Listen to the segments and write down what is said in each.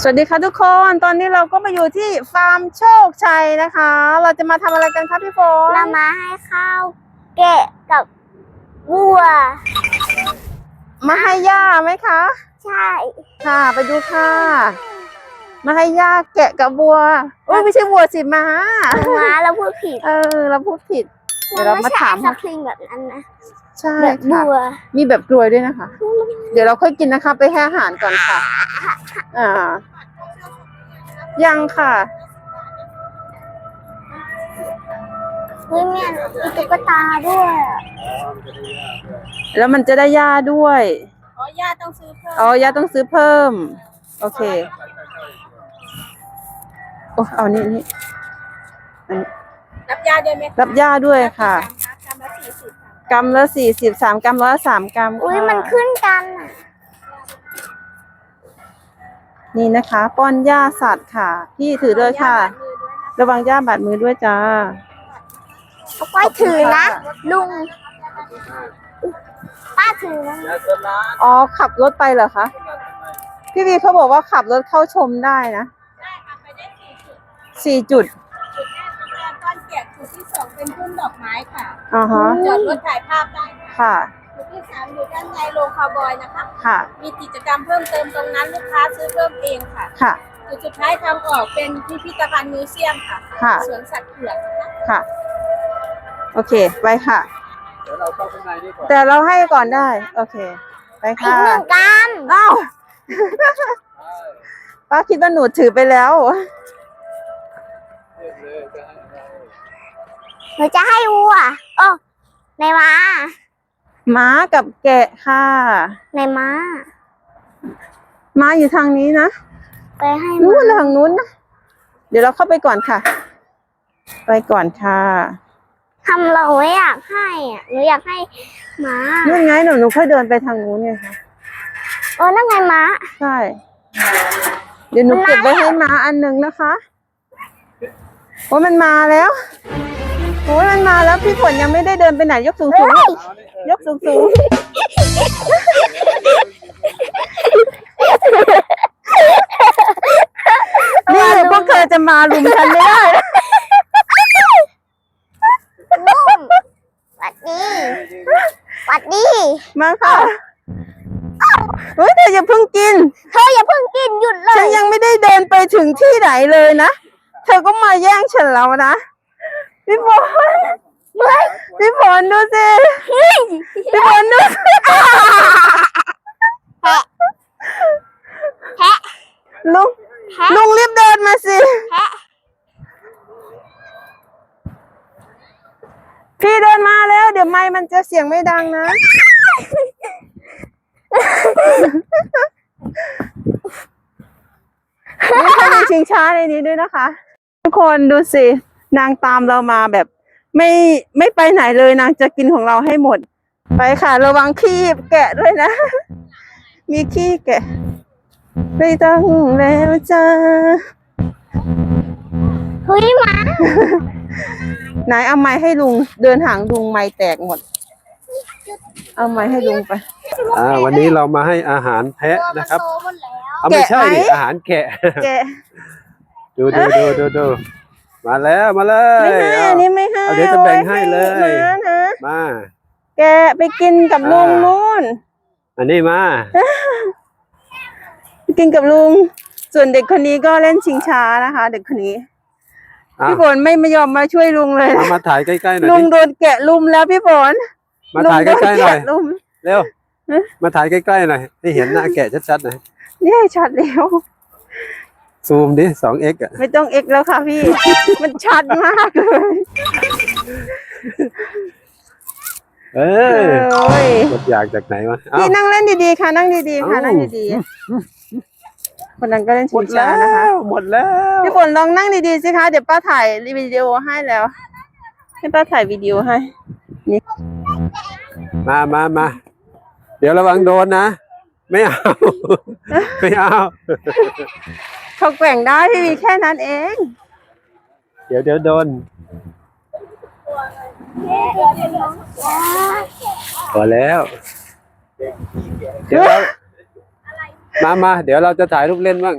สวัสดีค่ะทุกคน ตอนนี้เราก็มาอยู่ที่ฟาร์มโชคชัยนะคะ เราจะมาทำอะไรกันคะพี่ฝนเรามาให้ข้าวแกะกับวัว มาให้ย่าไหมคะ ใช่ ค่ะ ไปดูค่ะ มาให้ย่าแกะกับวัวโอ้ยไม่ใช่วัวสิม้าม้าเราพูดผิด เออ เราพูดผิด เดี๋ยวเรามาถามนไใช่สปริงแบบนั้นนะ ใช่แบบค่ะวัวมีแบบกลวยด้วยนะคะ เดี๋ยวเราค่อยกินนะคะ ไปให้อาหารก่อนค่ะ อ่า ยังค่ะ เฮ้ยแม่มีตุ๊กตาด้วยแล้วมันจะได้ย่าด้วย อ๋อย่าต้องซื้อเพิ่มอ๋อย่าต้องซื้อเพิ่ม โอเค โอ้เอานี่นี่อันนี้ รับยาด้วยไหมคะรับย่าด้วยค่ะกรัมละสี่สิบค่ะ กรัมละสี่สิบสามกรัมร้อยสามกรัมอุ้ยค่ะมันขึ้นกันอะนี่นะคะ ป้อนย่าสัตว์ค่ะ พี่ถือด้วยค่ะ ระวังย่าบาดมือด้วยจ้า เอาไว้ถือนะลุง ป้าถือนะอ๋อขับรถไปเหรอคะ พี่วีเขาบอกว่าขับรถเข้าชมได้นะ ได้ค่ะไปได้สี่จุด เป็นพุ่มดอกไม้ค่ะ อ่าฮะ จอดรถถ่ายภาพได้ค่ะค่ะ จุดที่สามอยู่ด้านในโรงคาวบอยนะคะ ค่ะ มีกิจกรรมเพิ่มเติมตรงนั้นลูกค้าซื้อเพิ่มเองค่ะ ค่ะ จุดสุดท้ายทางออกเป็นพิพิธภัณฑ์มิวเซียมค่ะ ค่ะ สวนสัตว์เผือกนะคะค่ะ โอเค ไปค่ะ เดี๋ยวเราเข้าข้างในนี่ก่อนแต่เราให้ก่อนได้ โอเค ไปอีกค่ะหนึ่งกรัมอ้าว ป้าคิดว่าหนูถือไปแล้วเรียบเลยจะให้เรา หนูจะให้วัวโอ้ในม้าม้ากับแกะค่ะในม้า ม้าอยู่ทางนี้นะ ไปให้นู้ม้านทางนู้นนะเดี๋ยวเราเข้าไปก่อนค่ะ ไปก่อนค่ะทำเราไม่อยากให้อะหนูอยากให้ม้านู่นไงหนูหนูค่อยเดินไปทางนู้นไงคะเออนั่นไงม้า ใช่ เดี๋ยวหนูเก็บไว้ให้ม้าอันหนึ่งนะคะโอ้ยมันมาแล้ว โอ้ยมันมาแล้วพี่ฝนยังไม่ได้เดินไปไหนยกสูงสูงๆลูกยกสูงสูงๆนี่พวกเธอจะมาลุมฉันไม่ได้นุ่มหวัดดีหวัดดีมาค่ะเฮ้ยเธออย่าเพิ่งกิน เธออย่าเพิ่งกินหยุดเลฉันยยังไม่ได้เดินไปถึงที่ไหนเลยนะ เธอก็มาแย่งฉันแล้วนะ พี่ฝนพี่ฝนดูสิพี่ฝนดูสิแพะแพะลุงแพะลุงรีบเดินมาสิแพะพี่เดินมาแล้ว เดี๋ยวไม้มันจะเสียงไม่ดังนะนี่เขามีชิงช้าในนี้ด้วยนะคะ ทุกคนดูสิ นางตามเรามาแบบไม่ไม่ไปไหนเลยนางจะกินของเราให้หมด ไปค่ะ ระวังขี้แกะด้วยนะ มีขี้แกะ ไม่ต้องแล้วจ้าเฮ้ยม้าไหนเอาไม้ให้ลุงเดินหางลุงไม้แตกหมด เอาไม้ให้ลุงไป อ่าวันนี้เรามาให้อาหารแพะนะครับตัวมันโตหมดแล้วเอาไม่ใช่ดิแกะไหมอาหารแกะ แกะ ดูดูดูดูดู มาแล้วมาเลไม่ยให้เอาอันนี้ไม่ให้เอาเดี๋ยวจะแบ่งให้เลยอาไว้ให้ม้านะมา แกะไปกินกับลุงอ่านู่น อันนี้มาไปกินกับลุง ส่วนเด็กคนนี้ก็เล่นชิงช้านะคะ เด็กคนนี้อะพี่ฝนไม่ไม่ยอมมาช่วยลุงเลยเอานะมาถ่ายใกล้ๆหน่อยลุงดิโดนแกะลุมแล้วพี่ฝนมาถ่ายใกล้ๆหน่อยลุงโดนแกะลุมเร็ว มาถ่ายใกล้ๆหน่อยให้เห็นหน้าแกะชัดๆหน่อยนี่ชัดแล้ว ซูมดิสองเอ็กอะไม่ต้องเอ็กแล้วค่ะพี่ มันชัดมากเลย เอเออ้ยกดอยากจากไหนวะเอ้า พี่นั่งเล่นดีๆค่ะ นั่งดีๆค่ะ เอ้า นั่งดีๆคนนั้นก็เล่นหมชิดงแล้ช้านะคะ วหมดแล้วพี่ฝนลองนั่งดีๆสิคะ เดี๋ยวป้าถ่ายวิดีโอให้แล้ว ให้ป้าถ่ายวิดีโอให้ มามามาเดี๋ยวระวังโดนนะ ไม่เอา ไม่เอา เขาแกว่งได้พี่วีแค่นั้นเอง เดี๋ยวเดี๋ยวโดนพอแล้ว เดี๋ยวเรามามาเดี๋ยวเราจะถ่ายรูปเล่นบ้าง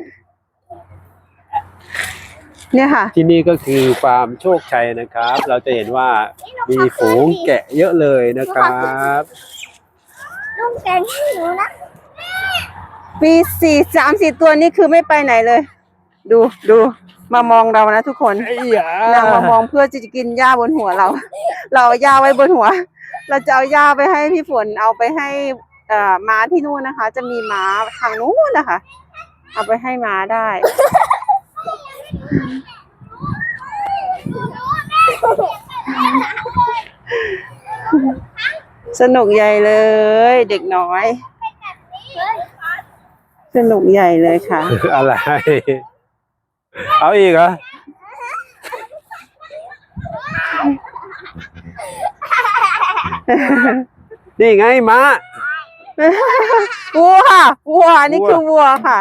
เนี่ยค่ะ ที่นี่ก็คือฟาร์มโชคชัยนะครับ เราจะเห็นว่ามีฝูงแกะเยอะเลยนะครับ ลุงแกงให้หนูนะ มีสี่สามสี่ตัวนี่คือไม่ไปไหนเลย ดูดูมามองเรานะทุกคนไอ้หยา นางมามองเพื่อจะกินหญ้าบนหัวเรา เราเอาหญ้าไว้บนหัว เราจะเอาหญ้าไปให้พี่ฝนเอาไปให้เอ่อม้าที่นู่นนะคะ จะมีม้าทางนู้นนะคะ เอาไปให้ม้าได้ สนุกใหญ่เลย เด็กน้อย สนุกใหญ่เลยค่ะ อะไร เอาอีกเหรอ นี่ไงม้า วัววัวนี่คือวัวค่ะ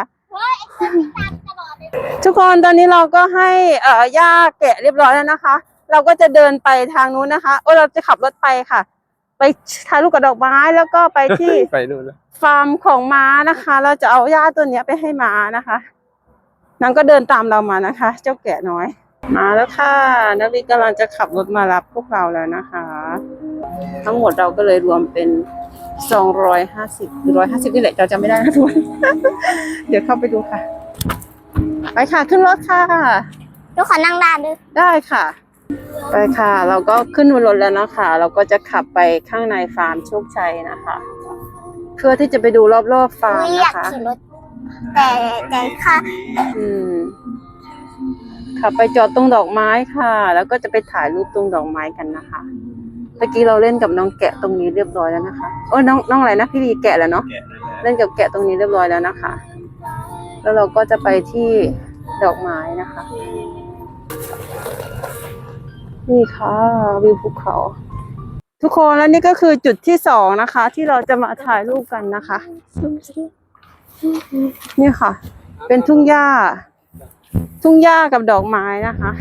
ทุกคนตอนนี้เราก็ให้เอ่อหญ้าแกะเรียบร้อยแล้วนะคะ เราก็จะเดินไปทางนู้นนะคะ โอ้เราจะขับรถไปค่ะ ไปถ่ายรูปกับดอกไม้แล้วก็ไปที่ ไปนู่นแล้วฟาร์มของม้านะคะ เราจะเอาหญ้าตัวเนี้ยไปให้ม้านะคะนางก็เดินตามเรามานะคะ เจ้าแกะน้อย มาแล้วค่ะนักวิกำลังจะขับรถมารับพวกเราแล้วนะคะ ทั้งหมดเราก็เลยรวมเป็นสองร้อยห้าสิบหรือร้อยห้าสิบนี่แหละเราจำไม่ได้นะทุกคน เดี๋ยวเข้าไปดูค่ะ ไปค่ะขึ้นรถค่ะลูกขอนั่งได้ด้วยได้ค่ะ ไปค่ะ เราก็ขึ้นบนรถแล้วนะคะ เราก็จะขับไปข้างในฟาร์มโชคชัยนะคะ เพื่อที่จะไปดูรอบๆฟาร์มอุ๊ยอยานะกคะขี่รถแต่แต่ค่ะ อืมขับไปจอดตรงดอกไม้ค่ะ แล้วก็จะไปถ่ายรูปตรงดอกไม้กันนะคะเมื่อกี้เราเล่นกับน้องแกะตรงนี้เรียบร้อยแล้วนะคะโอ้ยน้องน้องอะไรนะพี่ลีแกะแล้วเนาะเล่นกับแกะตรงนี้เรียบร้อยแล้วนะคะ แล้วเราก็จะไปที่ดอกไม้นะคะ นี่ค่ะวิวภูเขา ทุกคนแล้วนี่ก็คือจุดที่สองนะคะ ที่เราจะมาถ่ายรูปกันนะคะ นี่ค่ะ เป็นทุ่งหญ้า ทุ่งหญ้ากับดอกไม้นะคะ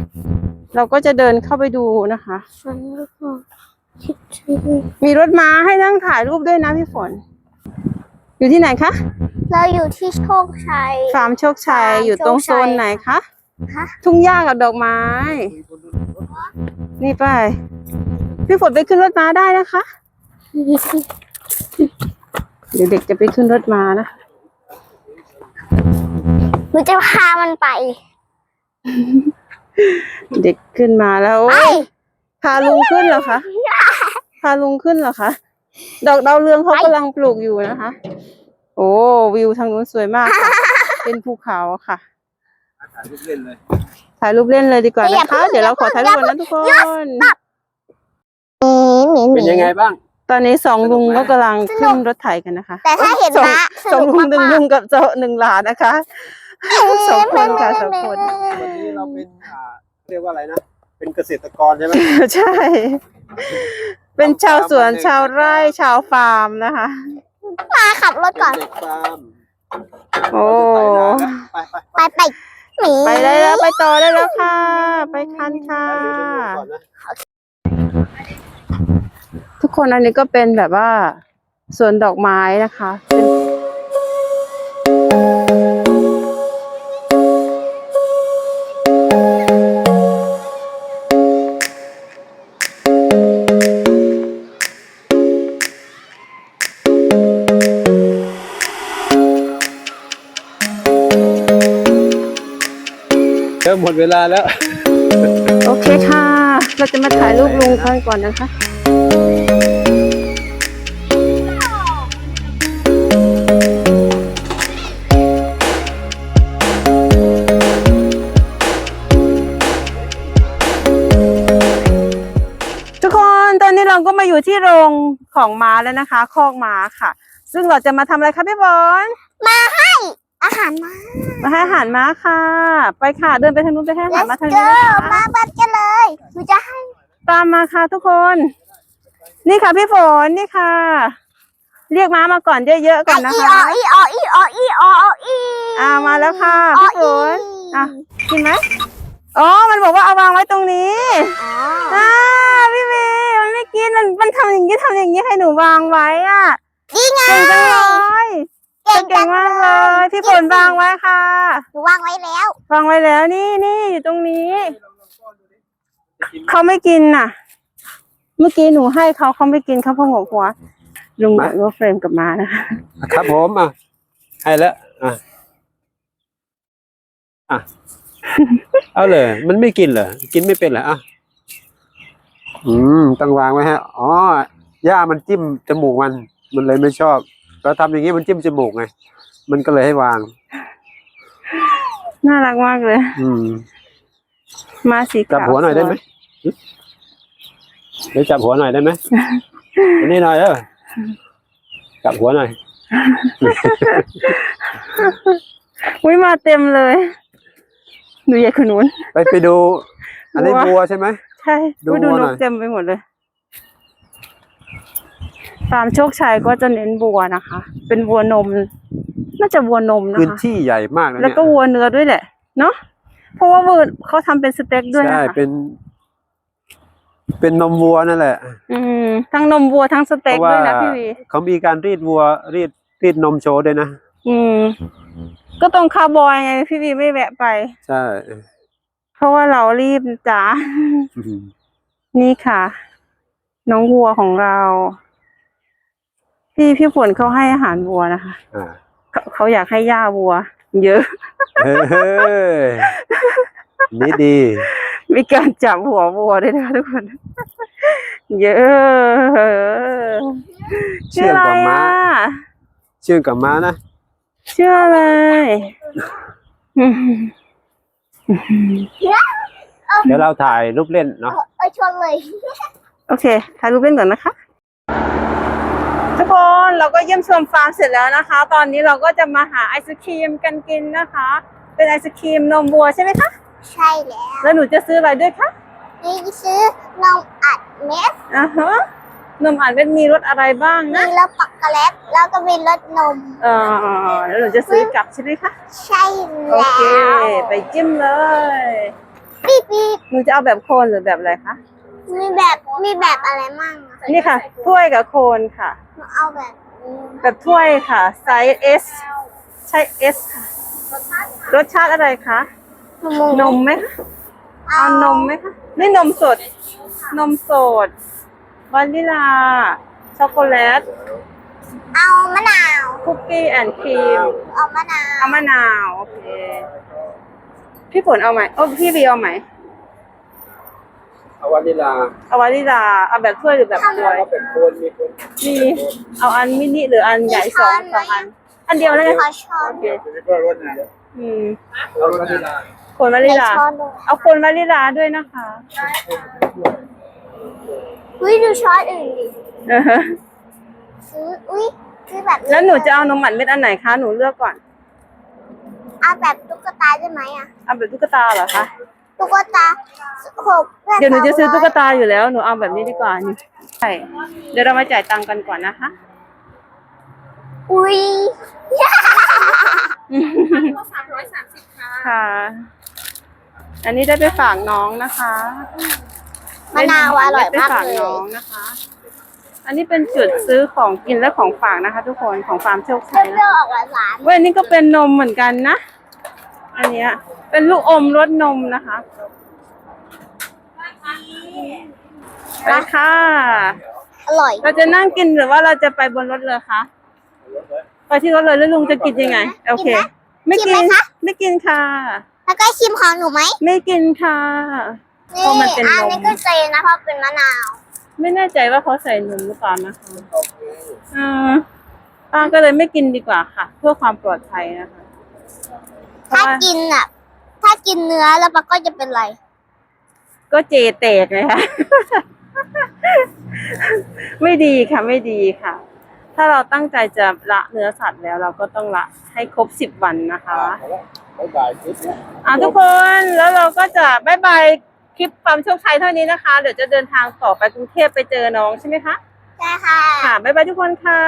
เราก็จะเดินเข้าไปดูนะคะมีรถม้าให้นั่งถ่ายรูปด้วยนะพี่ฝน อยู่ที่ไหนคะ เราอยู่ที่โชคชัยฟาร์มโชคชัยฟาร์มอยู่ตรงโซนโชคชัยไหนคะฮะทุ่งหญ้ากับดอกไม้ นี่ไป พี่ฝนไปขึ้นรถม้าได้นะคะ เดี๋ยวเด็กจะไปขึ้นรถม้านะหนูจะพามันไป เด็กขึ้นมาแล้วไปพาลุงขึ้นเหรอคะพาลุงขึ้นเหรอคะ ดอกดาวเรืองเขากำลังปลูกอยู่นะคะ โอ้วิวทางนู้นสวยมากค่ะเป็นภูเขาค่ะถ่ายรูปเล่นเลย ถ่ายรูปเล่นเลยดีกว่าอย่านะเพิ่คะงเดี๋ยวเราอย่าขอเพิ่งถ่ายรูปกันนะทุกคนหมีหมีหมีเป็นยังไงบ้าง ตอนนี้สองลุงก็กำลังขึ้นรถไถกันนะคะ แต่ถ้าเห็นสองม้าสองลุงมากหนึ่งลุงกับเจ้าหนึ่งหลานนะคะสองคนค่ะสองคนวันนี้เราเป็นอ่าเรียกว่าอะไรนะ เป็นเกษตรกรใช่ไหมใช่ เป็นชาวสวนชาวไร่ชาวฟาร์มนะคะมาขับรถก่อนเด็กฟาร์มโอ้ไปไปไป ไปหมีไปได้แล้วไปต่อได้แล้วค่ะ ไปคันค่ะก่อนนะทุกคนอันนี้ก็เป็นแบบว่าสวนดอกไม้นะคะ ดเวลาแล้ว โอเคค่ะ เราจะมาถ่ายรูปลุงกันก่อนนะคะ ทุกคนตอนนี้เราก็มาอยู่ที่โรงของม้าแล้วนะคะ คอกม้าค่ะ ซึ่งเราจะมาทำอะไรคะพี่บอลมาให้ อาหารมามาให้อาหารม้าค่ะ ไปค่ะ เดินไปทางนู้นไปให้อาหาร Let's ม้าทาง go นี้นะคะมาบัดกันเลยหนูจะให้ตามมาค่ะทุกคน นี่ค่ะพี่ฝนนี่ค่ะ เรียกม้ามาก่อนเยอะๆก่อนนะอีคะออีออีออีออีอ่ามาแล้วค่ะอพี่ฝอีนอะกินไหมอ๋อ มันบอกว่าเอาวางไว้ตรงนี้อ๋ออ่าพี่เมย์มันไม่กินมันมันทำอย่างนี้ทำอย่างนี้ให้หนูวางไว้อะนี่ไงเก่งจังเลย เก่งเก่งมากเลยพี่ฝนวางไว้ค่ะหนูวางไว้แล้ววางไว้แล้วนี่นี่อยู่ตรงนี้ เขาไม่กินน่ะ เมื่อกี้หนูให้เขาเขาไม่กินเขาพะงกหัวลุงบอกว่าเฟรมกลับมานะคะครับผมอะให้แล้วอะอะเอาเลย มันไม่กินเหรอกินไม่เป็นเหรออะอืมต้องวางไว้ฮะอ๋อย่ามันจิ้มจมูกมัน มันเลยไม่ชอบ เราทำอย่างงี้มันจิ้มจมูกไง มันก็เลยให้วาง น่ารักมากเลย อืม มาสีจับขาวหัวหน่อยได้ไหมเดี๋ยวจับหัวหน่อยได้ไหมอันนี้หน่อยเออจับหัวหน่อย อุ้ยมาเต็มเลยหนูใหญ่ขนุนไปไปดู อันนี้วัววัวใช่ไหม ใช่ดูอุ๊ยดูวัวนหน่กอย เต็มไปหมดเลย ฟาร์มโชคชัยก็จะเน้นวัวนะคะ เป็นวัวนม น่าจะวัวนมนะพื้นคะที่ใหญ่มากนะแล้วเนี่ยก็วัวเนื้อด้วยแหละ เนาะเพราะว่าวัวเขาทำเป็นสเต็กด้วยใช่นะคะเป็น เป็นนมวัวนั่นแหละ อืมทั้งนมวัวทั้งสเพเต็กราะว่าด้วยนะพี่วี เขามีการรีดวัวรีดรีดนมโชว์ด้วยนะ อืม ก็ตรงคาร์บอยไงพี่วีไม่แวะไป ใช่เพราะว่าเรารีบจ้าอืมนี่ค่ะ น้องวัวของเรา พี่พี่ฝนเขาให้อาหารวัวนะคะอ่าเขาเขาอยากให้ย่าวัว เยอะ เฮ้ยนี่ดี มีการจับหัววัวด้วยนะคะทุกคน เยอะเชื่องกว่าม้าอะเชื่องกับม้านะเชื่อเลยอืมเดี๋ยวเราถ่ายรูปเล่นเนาะ เออชนเลย โอเคถ่ายรูปเล่นก่อนนะคะทุก คนเราก็เยี่ยมชมฟาร์มเสร็จแล้วนะคะ ตอนนี้เราก็จะมาหาไอศครีมกันกินนะคะ เป็นไอศครีมนมวัวใช่ไหมคะ ใช่แล้วแล้วหนูจะซื้ออะไรด้วยคะนี่ซื้อนมอัดเม็ดอ่าฮะนมอ่านเป็นมีรสอะไรบ้างมีนะรสปักโกแลตแล้วก็มีรสนมเออแล้วหนูจะซื้อกลับใช่ไหมคะใช่โอแล้วเค ไปจิ้มเลยปี๊บปี๊บหนูจะเอาแบบโคนหรือแบบอะไรคะ มีแบบมีแบบอะไรมั่งอะนี่ค่ะ ถ้วยกับโคนค่ะ หนูเอาแบบนี้แบบถ้วยค่ะ ไซส์ S ใช่ S ค่ะ รสชาติอะไรคะนมไหมคะ เอานมไหมคะ นี่นมสด นมสดวานิลา ช็อกโกแลต เอามะนาว คุกกี้แอนด์ครีม เอามะนาว เอามะนาว โอเค พี่ฝนเอาไหมโอ้พี่บีเอาไหมเอาวานิลาเอาวานิลาเอาแบบถ้วยหรือแบบถ้วยเขาเป็นคนมีคนมีเอาอันมินิหรืออันใหญ่สองสองอัน อันเดียวเลยขอนะช้อนโอเคก็รสนะอืมเอาวานิลาคนวานิลาช้อนด้วยเอาคนวานิลาด้วยนะคะอุ้ยดูช้อนอื่นดิเออซื้ออุ้ยซื้อแบบแล้วหนูจะเอานมหมันเม็ดอันไหนคะ หนูเลือกก่อน เอาแบบตุ๊กตาได้ไหมอะ เอาแบบตุ๊กตาเหรอคะ ตุ๊กตาหกเดี๋ยวหนูจะซื้อตุ๊กตาอยู่แล้วหนูเอาแบบนี้ดีกว่านี่ใช่เดี๋ยวเรามาจ่ายตังค์กันก่อนนะคะอุ้ยก็สามร้อยสามสิบค่ะค่ะ อันนี้ได้ไปฝากน้องนะคะมะนาวอร่อยได้มากไปฝากเลน้อยงนะคะ อันนี้เป็นจุดซื้อของกินและของฝากนะคะ ทุกคนของฟาร์มโชคชัยเปนะรี้ยวคะๆออกหวานเว้ยอันนี้ก็เป็นนมเหมือนกันนะ อันเนี้ย เป็นลูกอมรสนมนะคะไปค่ะๆอร่อยเราจะนั่งกินหรือว่าเราจะไปบนรถเลยคะไปที่รถเลยแล้วลุงจะกินยังไง โอเค ไม่กินไม่กินค่ะ แล้วก็ชิมของหนูไหมไม่กินค่ะเพราะมันเป็นนมอันนี้ก็เจนะเพราะเป็นมะนาว ไม่แน่ใจว่าเขาใส่นมหรือเปล่านะคะอ่าป้าก็เลยไม่กินดีกว่าค่ะ เพื่อความปลอดภัยนะคะเพราะถ้าว่ากินอะถ้า กินเนื้อแล้วมันก็จะเป็นไรก็เจแตกเลยค่ะ ไม่ดีค่ะไม่ดีค่ะ ถ้าเราตั้งใจจะละเนื้อสัตว์แล้ว เราก็ต้องละให้ครบสิบวันนะคะบ๊ายบายคลิปนะอะทุกคนแล้วเราก็จะบายบายคลิปความโชคชัยเท่านี้นะคะ เดี๋ยวจะเดินทางต่อไปกรุงเทพไปเจอน้องใช่ไหมคะ ใช่ค่ะ ค่ะบายบายทุกคนค่ะ